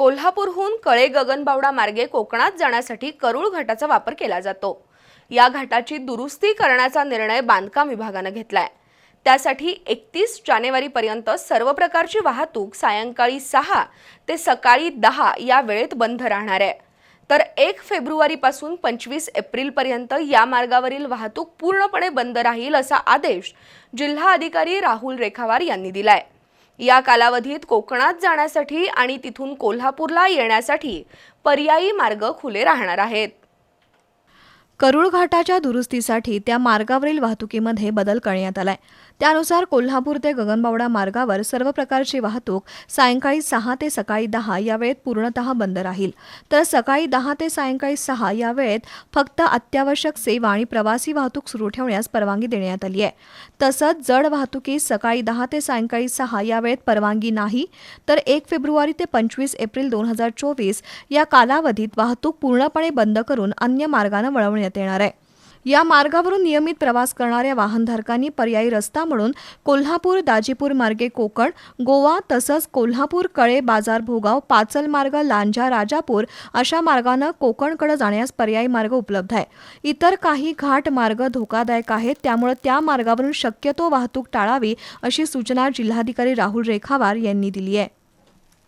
कोल्हापूरहून कळे गगनबावडा मार्गे कोकणात जाण्यासाठी करूळ घाटाचा वापर केला जातो. या घाटाची दुरुस्ती करण्याचा निर्णय बांधकाम विभागानं घेतलाय. त्यासाठी एकतीस जानेवारीपर्यंत सर्व प्रकारची वाहतूक सायंकाळी सहा ते सकाळी दहा या वेळेत बंद राहणार आहे. तर एक फेब्रुवारीपासून पंचवीस एप्रिलपर्यंत या मार्गावरील वाहतूक पूर्णपणे बंद राहील असा आदेश जिल्हा अधिकारी राहुल रेखावार यांनी दिलाय. या कालावधीत कोकणात जाण्यासाठी आणि तिथून कोल्हापूरला येण्यासाठी पर्यायी मार्ग खुले राहणार आहेत. करुळ घाटाच्या दुरुस्तीसाठी त्या मार्गावरील वाहतुकीमध्ये बदल करण्यात आलाय. त्यानुसार कोल्हापूर ते गगनबावडा मार्गावर सर्व प्रकारची वाहतूक सायंकाळी सहा ते सकाळी दहा या वेळेत पूर्णतः बंद राहील. तर सकाळी दहा ते सायंकाळी सहा या वेळेत फक्त अत्यावश्यक सेवा आणि प्रवासी वाहतूक सुरू ठेवण्यास परवानगी देण्यात आली आहे. तसंच जड वाहतुकीस सकाळी दहा ते सायंकाळी सहा या वेळेत परवानगी नाही तर एक फेब्रुवारी ते पंचवीस एप्रिल दोन हजार चोवीस या कालावधीत वाहतूक पूर्णपणे बंद करून अन्य मार्गानं वळवण्यात येणार आहे. या मार्गावरून नियमित प्रवास करणाऱ्या वाहनधारकांनी पर्यायी रस्ता म्हणून कोल्हापूर दाजीपूर मार्गे कोकण गोवा तसंच कोल्हापूर कळे बाजार भोगाव पाचल मार्ग लांजा राजापूर अशा मार्गानं कोकणकडे जाण्यास पर्यायी मार्ग उपलब्ध आहे. इतर काही घाट मार्ग धोकादायक आहेत. त्यामुळे त्या मार्गावरून शक्यतो वाहतूक टाळावी अशी सूचना जिल्हाधिकारी राहुल रेखावार यांनी दिली आहे.